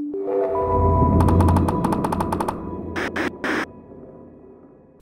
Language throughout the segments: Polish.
Thank you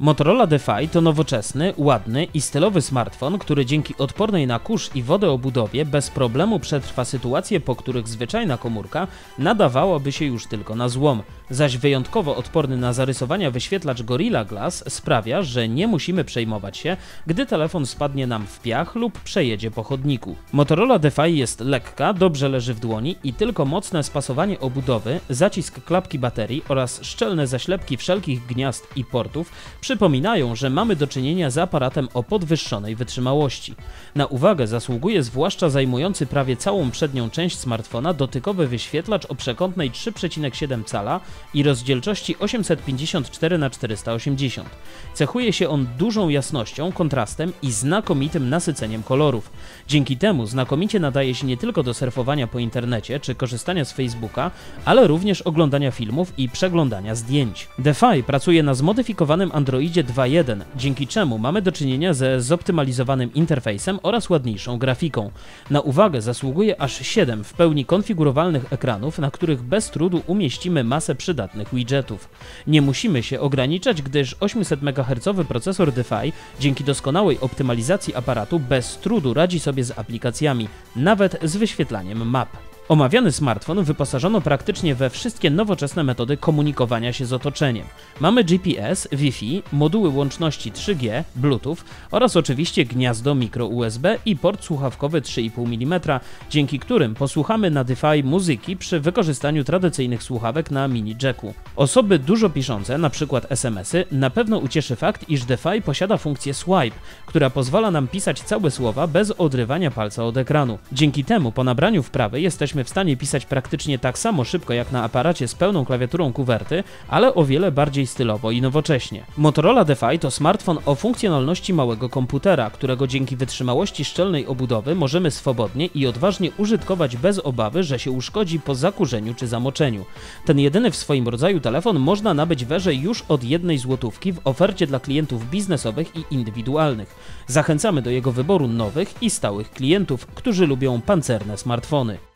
Motorola DeFi to nowoczesny, ładny i stylowy smartfon, który dzięki odpornej na kurz i wodę obudowie bez problemu przetrwa sytuacje, po których zwyczajna komórka nadawałaby się już tylko na złom. Zaś wyjątkowo odporny na zarysowania wyświetlacz Gorilla Glass sprawia, że nie musimy przejmować się, gdy telefon spadnie nam w piach lub przejedzie po chodniku. Motorola DeFi jest lekka, dobrze leży w dłoni i tylko mocne spasowanie obudowy, zacisk klapki baterii oraz szczelne zaślepki wszelkich gniazd i portów przypominają, że mamy do czynienia z aparatem o podwyższonej wytrzymałości. Na uwagę zasługuje zwłaszcza zajmujący prawie całą przednią część smartfona dotykowy wyświetlacz o przekątnej 3,7 cala i rozdzielczości 854 x 480. Cechuje się on dużą jasnością, kontrastem i znakomitym nasyceniem kolorów. Dzięki temu znakomicie nadaje się nie tylko do surfowania po internecie czy korzystania z Facebooka, ale również oglądania filmów i przeglądania zdjęć. DeFi pracuje na zmodyfikowanym Androidzie 2.1, dzięki czemu mamy do czynienia ze zoptymalizowanym interfejsem oraz ładniejszą grafiką. Na uwagę zasługuje aż 7 w pełni konfigurowalnych ekranów, na których bez trudu umieścimy masę przydatnych widgetów. Nie musimy się ograniczać, gdyż 800 MHz procesor DeFi dzięki doskonałej optymalizacji aparatu bez trudu radzi sobie z aplikacjami, nawet z wyświetlaniem map. Omawiany smartfon wyposażono praktycznie we wszystkie nowoczesne metody komunikowania się z otoczeniem. Mamy GPS, Wi-Fi, moduły łączności 3G, Bluetooth oraz oczywiście gniazdo micro USB i port słuchawkowy 3,5 mm, dzięki którym posłuchamy na DeFi muzyki przy wykorzystaniu tradycyjnych słuchawek na mini jacku. Osoby dużo piszące, np. SMS-y, na pewno ucieszy fakt, iż DeFi posiada funkcję swipe, która pozwala nam pisać całe słowa bez odrywania palca od ekranu. Dzięki temu po nabraniu wprawy jesteśmy w stanie pisać praktycznie tak samo szybko jak na aparacie z pełną klawiaturą kuwerty, ale o wiele bardziej stylowo i nowocześnie. Motorola DeFi to smartfon o funkcjonalności małego komputera, którego dzięki wytrzymałości szczelnej obudowy możemy swobodnie i odważnie użytkować bez obawy, że się uszkodzi po zakurzeniu czy zamoczeniu. Ten jedyny w swoim rodzaju telefon można nabyć wyżej już od jednej złotówki w ofercie dla klientów biznesowych i indywidualnych. Zachęcamy do jego wyboru nowych i stałych klientów, którzy lubią pancerne smartfony.